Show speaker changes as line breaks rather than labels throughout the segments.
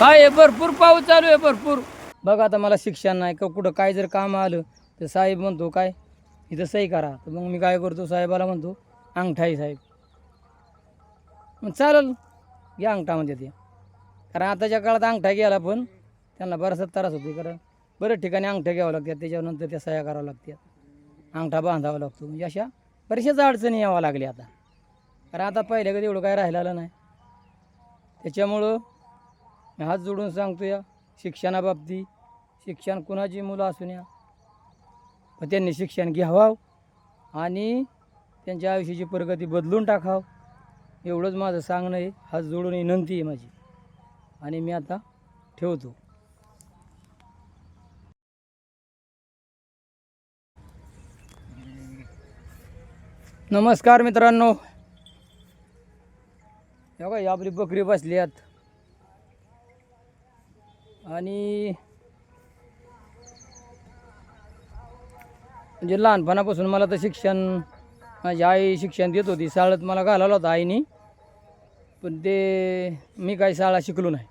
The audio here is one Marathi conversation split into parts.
हा हे भरपूर पाऊस चालू आहे भरपूर. बघा आता मला शिक्षण नाही का कुठं काय जर काम आलं तर साहेब म्हणतो काय? इथं सही करा. तर मग मी काय करतो साहेबाला म्हणतो अंगठाई साहेब. मग चालेल घ्या अंगठा म्हणजे ते. कारण आताच्या काळात अंगठा घ्यायला पण त्यांना बराचसा त्रास होतो कारण बऱ्याच ठिकाणी अंगठ्या घ्यावं लागतात त्याच्यानंतर त्या सह्या कराव्या लागतात. अंगठा बांधावा लागतो. म्हणजे अशा बऱ्याचशाच अडचणी यावं लागल्या आता. कारण आता पहिल्या कधी एवढं काय राहिलेलं नाही. त्याच्यामुळं मी हात जोडून सांगतो या शिक्षणाबाबतीत शिक्षण कुणाची मुलं असून या? मग त्यांनी शिक्षण घ्यावं आणि त्यांच्या आयुष्याची प्रगती बदलून टाकावं. एवढंच माझं सांगणं आहे. हात जोडून विनंती आहे माझी. आणि मी आता ठेवतो. नमस्कार मित्रांनो. बघा आपली बकरी बसली आहेत. आणि म्हणजे लहानपणापासून मला तर शिक्षण माझी आई शिक्षण देत होती. शाळेत मला घालावलं होतं आईनी. पण ते मी काही शाळा शिकलो नाही.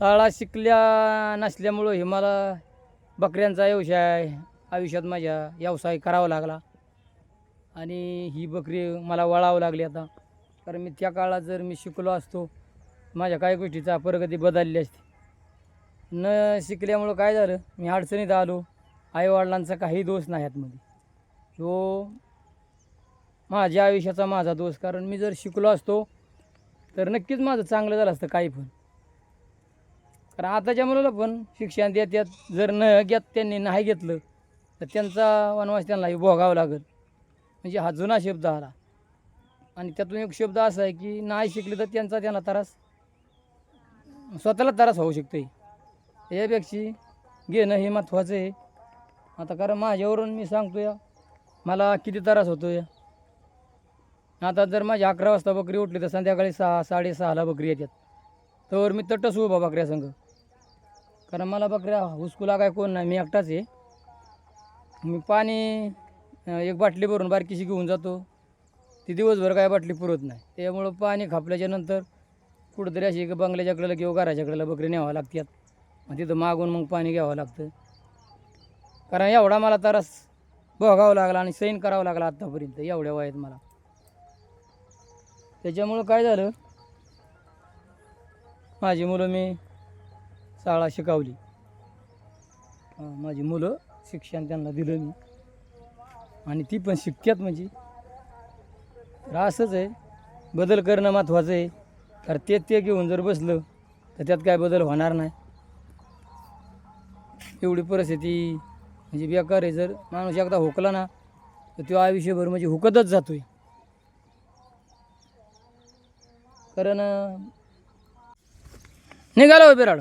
शाळा शिकल्या नसल्यामुळं हे मला बकऱ्यांचा व्यवसाय आयुष्यात माझ्या व्यवसाय करावा लागला. आणि ही बकरी मला वळावं लागली आता. कारण मी त्या काळात जर मी शिकलो असतो माझ्या काही गोष्टीचा प्रगती बदलली असते. न शिकल्यामुळं काय झालं? मी अडचणीत आलो. आईवडिलांचा काही दोष नाही आतमध्ये. तो माझ्या आयुष्याचा माझा दोष. कारण मी जर शिकलो असतो तर नक्कीच माझं चांगलं झालं असतं काही पण. कारण आताच्या मुलाला पण शिक्षण देतात जर न घेत त्यांनी नाही घेतलं तर त्यांचा वनवास त्यांनाही भोगावं लागेल. म्हणजे हा जुना शब्द आला. आणि त्यातून एक शब्द असा आहे की नाही शिकले तर त्यांचा त्यांना त्रास स्वतःला त्रास होऊ शकतो यापेक्षा घेणं हे महत्त्वाचं आहे. आता कारण माझ्यावरून मी सांगतो या मला किती त्रास होतो या आता जर माझी अकरा वाजता बकरी उठली तर संध्याकाळी सहा साडेसहाला बकरी येतात. तर मी तटच उभा बकऱ्या संघ कारण मला बकऱ्या हुसकूला काय कोण नाही मी एकटाच आहे. मी पाणी एक बाटली भरून बारकीशी घेऊन जातो. ती दिवसभर काय बाटली पुरत नाही. त्यामुळं पाणी खापल्याच्या नंतर कुठंतरी अशी की बंगल्याच्या कडेला किंवा घराच्या कडेला बकरी न्यावं लागतात. मग तिथं मागून मग पाणी घ्यावं लागतं. कारण एवढा मला त्रास भोगावं लागला आणि सैन करावं लागला आत्तापर्यंत एवढ्या वयात मला. त्याच्यामुळं काय झालं? माझी मुलं मी शाळा शिकवली. माझी मुलं शिक्षण त्यांना दिलं मी. आणि ती पण शिकतात म्हणजे. तर असंच आहे. बदल करणं महत्त्वाचं आहे. तर तेच ते घेऊन जर बसलं तर त्यात काय बदल होणार नाही. एवढी परिस्थिती म्हणजे बेकार आहे. जर माणूस एकदा हुकला ना तर तो आयुष्यभर म्हणजे हुकतच जातोय. कारण निघाला हो बिराड.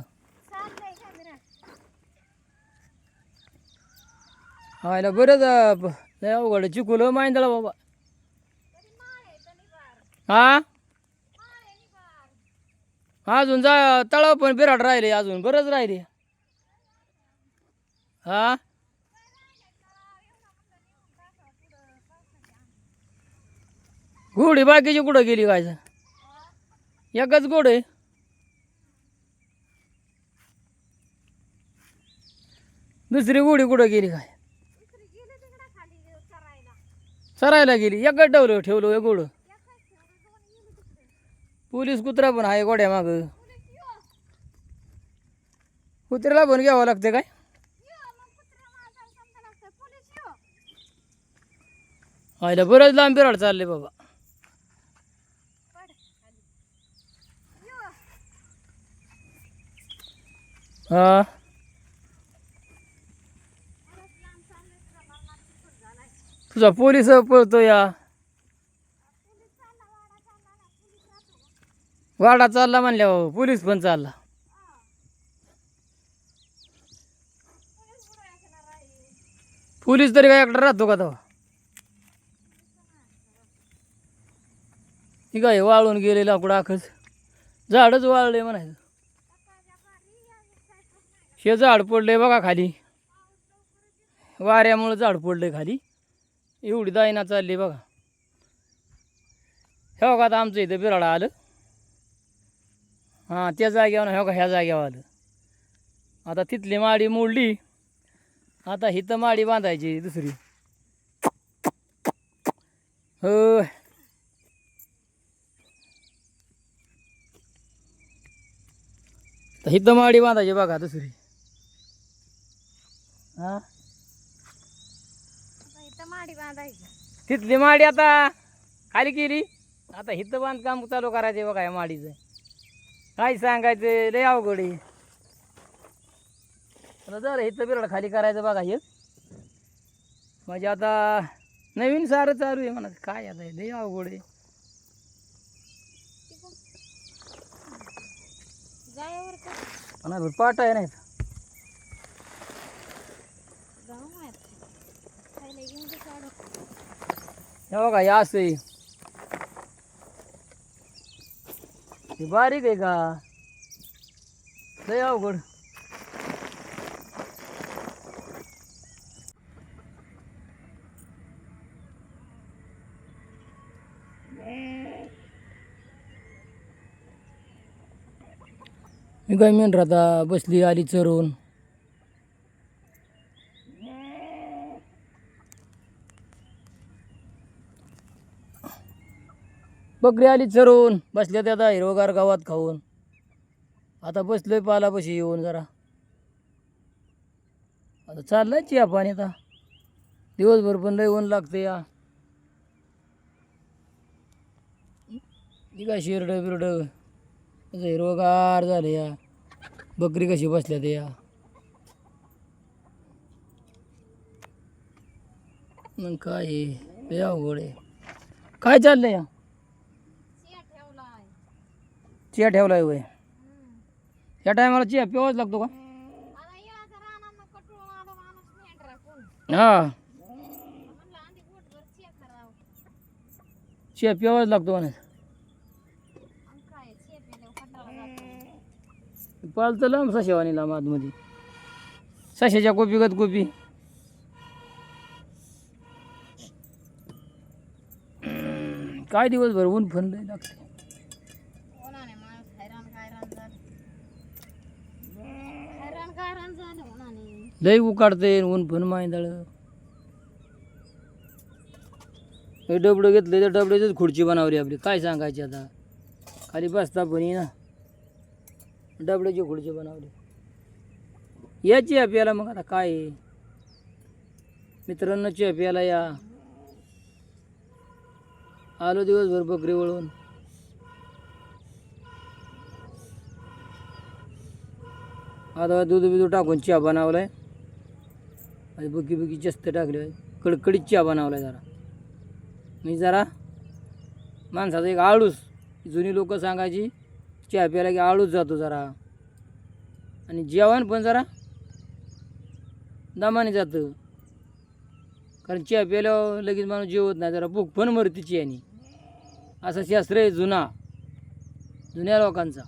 हायला बरंच अं, अवघड चिकुलं माहिती बाबा. हा? अजून जा तळाव पण बिराड राहिले अजून बरंच राहिले. हा? घोडी बाकीची कुठं गेली काय एकच गोड आहे. दुसरी घोडी कुठं गेली काय? चरायला गेली एकच ठेवलं ठेवलं हे गोड पोलीस कुत्रा पण आहे गोड्या माग. कुत्र्याला पण घ्यावं लागते काय? आयला बरंच लांब बिराड चालले बाबा. हा. तुझा पोलीस पळतो या. वाडा चालला म्हणल्या पोलीस पण चालला. पोलीस तरी काय एकटा राहतो का तो? काय वाळून गेले लाकूड आखच झाडच वाळले म्हणायचं. हे झाड पडले बघा खाली. वाऱ्यामुळं झाड पडले खाली. एवढी दायना चालली बघा. हे बघा आता आमचं इथं बिराडा आलं. हां त्या जाग्यावर नाही हो का ह्या जाग्यावर आलं आता तिथली माडी मोडली. आता हिथं माडी बांधायची दुसरी. हो तर हिथं माडी बांधायची बघा दुसरी. हां?
माडी बांधायची.
तिथली माडी आता खाली केली. आता हिथं बांधकाम चालू करायचे बघा या माडीचं. काय सांगायचं? लय अवघड आहे. जर हिथं बिरड खाली करायचं बघा हे म्हणजे आता नवीन सारं चालू आहे म्हणा. काय आता लय अवघड आहे. पाट आहे नाही हे बघा हे असं आहे हे बारीक आहे का? लय अवघड. मी काय मेन राहता बसली आली चरून. बकरी आली चरून बसल्या त्या आता हिरवगार गावात खाऊन. आता बसलोय पालापाशी येऊन जरा. आता चाललाय चिया पाणी आता. दिवसभर पण लय ऊन लागते या. काय शिरड बिरड. हिरवगार झालं या. बकरी कशी बसल्या ते या. मग काय हे? अवघड आहे. काय चाललंय या
चिया ठेवलाय
चिया ठेवलाय वय या टायमाला चिया पिवाच लागतो का? हा.
चिया
पिवाच लागतो म्हणे.
आणि
पालतं लांब सशेवानी लांब आतमध्ये. सशाच्या कोपीगत कोपी. हम्म, काय दिवसभर ऊन फन लागते
उन्हाने
लय उकाडते ऊन पण मायंदाळ हे डबडं घेतले तर डबड्याचीच खुर्ची बनावली आपली. काय सांगायची आता? खाली बसता पण ये ना डबड्याची खुर्ची बनावली याची आपल्याला मग आता काय? आहे? मित्रांनो चिया प्यायला या. आलो दिवसभर बकरी वळून. आता दूध बिधू टाकून चहा बनवलाय. आज बुकी बुकी जास्त टाकले कडकडीत चहा बनवला जरा. म्हणजे जरा माणसाचा एक आळूस. जुनी लोक सांगायची चहा प्यायला की आळूस जातो जरा. आणि जेवण पण जरा दमाने जातं. कारण चहा प्यायल्यावर लगेच माणूस जेवत नाही जरा भूक पण मरती चियानी असं शास्त्र आहे जुना. जुन्या लोकांचा.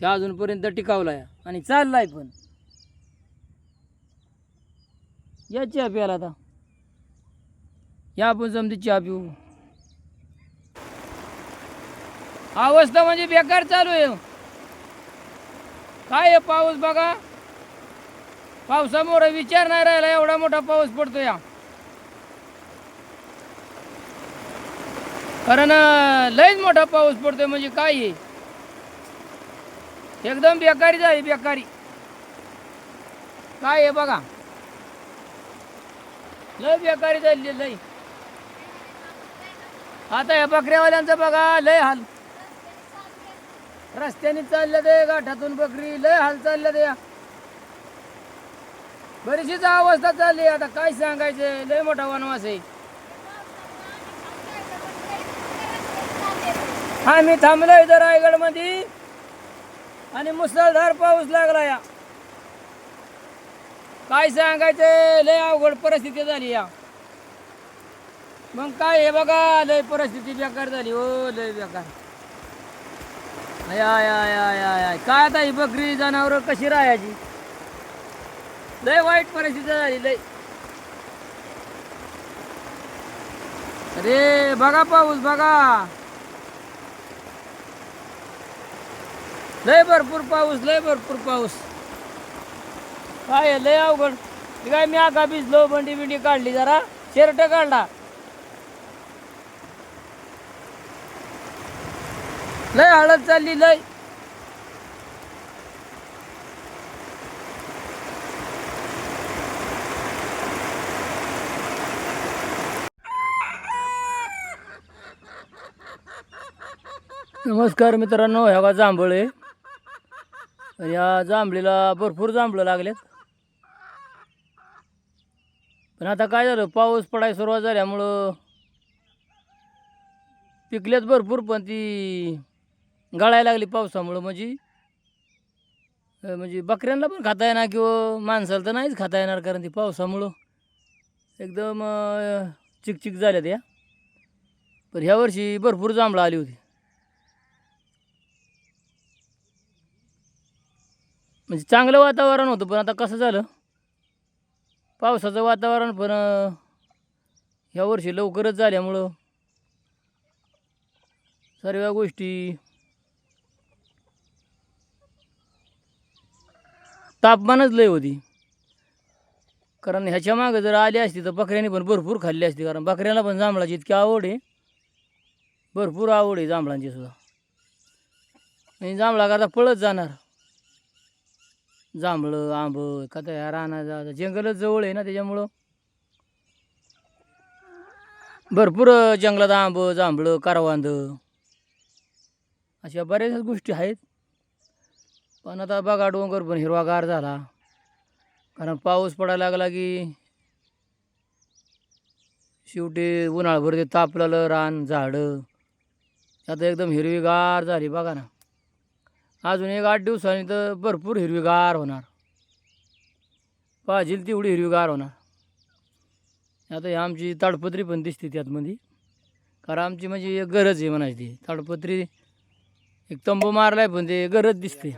त्या अजूनपर्यंत टिकावला आहे आणि चाललाय पण. या चहा प्यायला आता. या आपण जमती चहा पिऊ. अवस्था म्हणजे बेकार चालू आहे. काय आहे पाऊस बघा? पावसामुळे विचार नाही राहिला एवढा मोठा पाऊस पडतो या कारण अं, लयच मोठा पाऊस पडतोय म्हणजे काय आहे? एकदम बेकारी झाली बेकारी. काय आहे बघा? लय बेकारी चालली लय. आता या बकऱ्यावाल्यांचं बघा लय हाल. रस्त्याने चाललं ते गाठातून बकरी लय हाल चाललं ते. बरीचशीच अवस्था चालली आता काय सांगायचं? लय मोठा वनवास आहे. आम्ही थांबलो इथं रायगडमध्ये आणि मुसळधार पाऊस लागला या काय सांगायचं? लय अवघड परिस्थिती झाली या. मग काय हे बघा लय परिस्थिती बेकार झाली हो लय बेकार. आय आय आय आय आय आय. काय आता ही बकरी जनावर कशी राहायची? लय वाईट परिस्थिती झाली लय. अरे बघा पाऊस बघा. लय भरपूर पाऊस लय भरपूर पाऊस. काय आहे, लय अवघड. काय मी आका भिजलो बंडी बिंडी काढली जरा. शर्ट काढला. लय हळद चालली लय. नमस्कार मित्रांनो ह्या का जांभळ. आहे या जांभळीला भरपूर जांभळं लागलेत. पण आता काय झालं पाऊस पडायला सुरुवात झाल्यामुळं पिकल्यात भरपूर पण ती गळायला लागली पावसामुळं. म्हणजे म्हणजे बकऱ्यांना पण खाता येणार किंवा माणसाला तर नाहीच खाता येणार कारण ती पावसामुळं. एकदम चिकचिक झाल्यात या. पण ह्या वर्षी भरपूर जांभळं आली होती. म्हणजे चांगलं वातावरण होतं पण आता कसं झालं? पावसाचं वातावरण पण ह्या वर्षी लवकरच झाल्यामुळं सर्व गोष्टी तापमानच लय होती. कारण ह्याच्या मागं जर आली असती तर बकऱ्यांनी पण भरपूर खाल्ली असती कारण बकऱ्याला पण जांभळाची इतकी आवड आहे. भरपूर आवड आहे जांभळांची सुद्धा. आणि जांभळा करता पळत जाणार. जांभळं आंब का तर ह्या रानाचा जंगलच जवळ आहे ना त्याच्यामुळं? भरपूर जंगलात आंब जांभळं करवांद अशा बऱ्याच गोष्टी आहेत. पण आता बघा डोंगर पण हिरवागार झाला. कारण पाऊस पडायला लागला की शेवटी उन्हाळभर ते तापलेलं रान झाडं आता एकदम हिरवीगार झाली बघा ना. अजून एक आठ दिवसांनी तर भरपूर हिरवीगार होणार. पाहिजे तेवढी हिरवीगार होणार. आता ही आमची ताडपत्री पण दिसते त्यातमध्ये. कारण आमची म्हणजे एक गरज आहे म्हणायची ती. ताडपत्री एक तंबू मारलाय पण ते गरज दिसते.